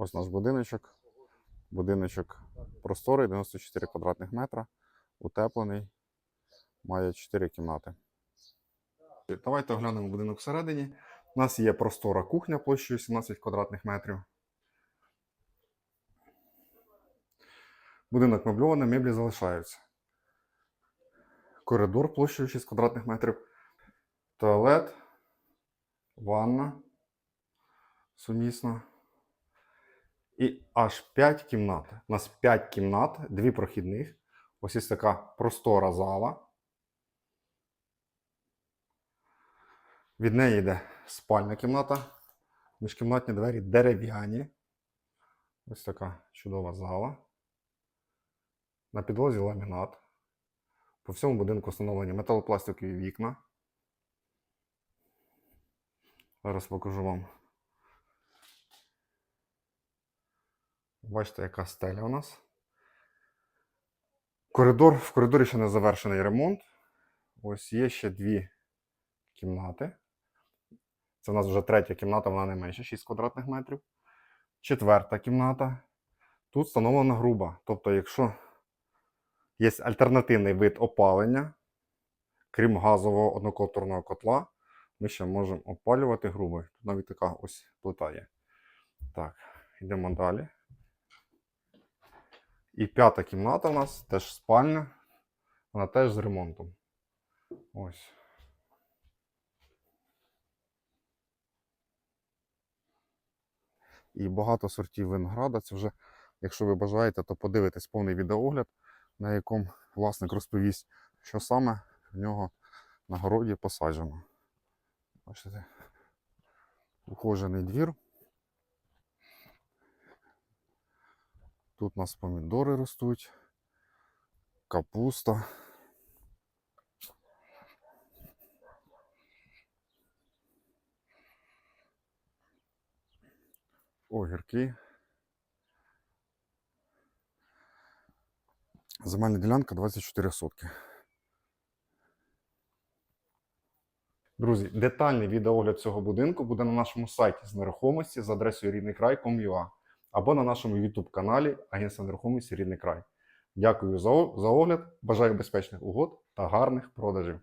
Ось наш будиночок. Будиночок просторий, 94 квадратних метра, утеплений, має 4 кімнати. Давайте оглянемо будинок всередині. У нас є простора кухня площею 17 квадратних метрів. Будинок мебльований, меблі залишаються. Коридор площею 6 квадратних метрів. Туалет, ванна сумісна. І аж 5 кімнат. У нас 5 кімнат, 2 прохідних. Ось є така простора зала. Від неї йде спальна кімната. Міжкімнатні двері дерев'яні. Ось така чудова зала. На підлозі ламінат. По всьому будинку встановлені металопластикові вікна. Зараз покажу вам. Бачите, яка стеля у нас. Коридор, в коридорі ще не завершений ремонт. Ось є ще дві кімнати. Це у нас вже третя кімната, вона не менше 6 квадратних метрів. Четверта кімната. Тут встановлена груба. Тобто, якщо є альтернативний вид опалення, крім газового одноконтурного котла, ми ще можемо опалювати грубою. Тут навіть така ось плита є. Так, йдемо далі. І п'ята кімната у нас теж спальня. Вона теж з ремонтом. Ось. І багато сортів винограда. Це вже, якщо ви бажаєте, то подивитесь повний відеогляд, на якому власник розповість, що саме в нього на городі посаджено. Бачите, ухожений двір. Тут у нас помідори ростуть, капуста. Огірки. Земельна ділянка 24 сотки. Друзі, детальний відеогляд цього будинку буде на нашому сайті з нерухомості за адресою ріднийкрай.com.ua або на нашому YouTube каналі Агентства нерухомості Рідний край. Дякую за огляд. Бажаю безпечних угод та гарних продажів.